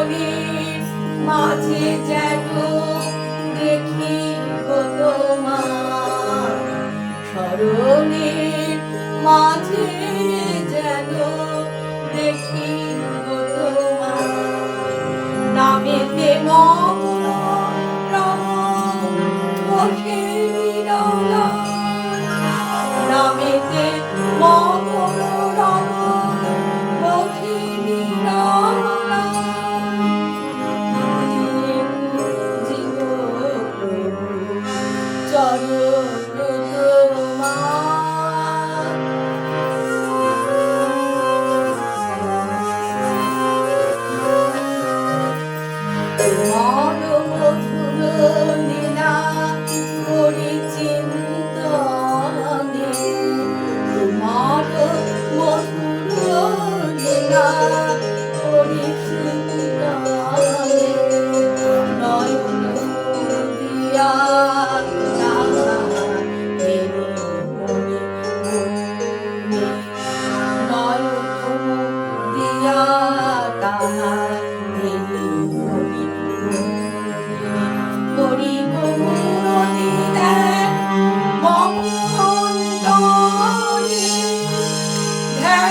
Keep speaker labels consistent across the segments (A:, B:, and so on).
A: বনের মাঝে যেন দেখি তোমার। স্মরণের মাঝে যেন দেখি তোমার। নামেতে মন Tanrı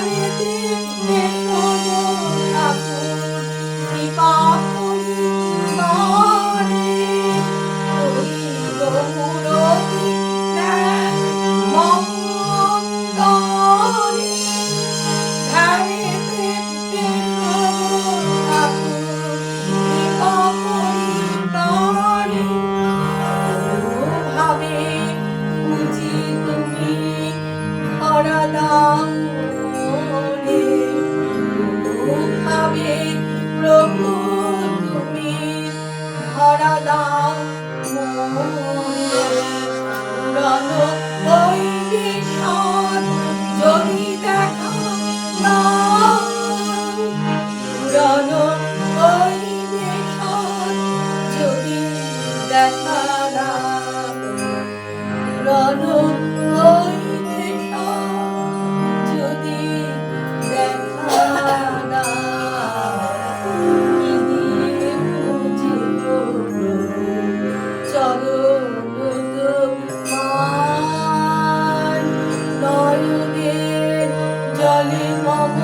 A: Ay, যাবে প্রভু তুমি। ধরা দাও পুরানো জলে মম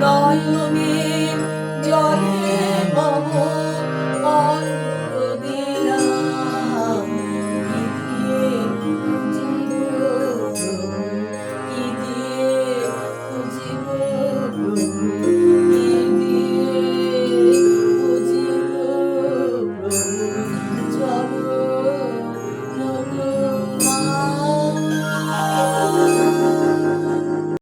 A: নয়নে জলে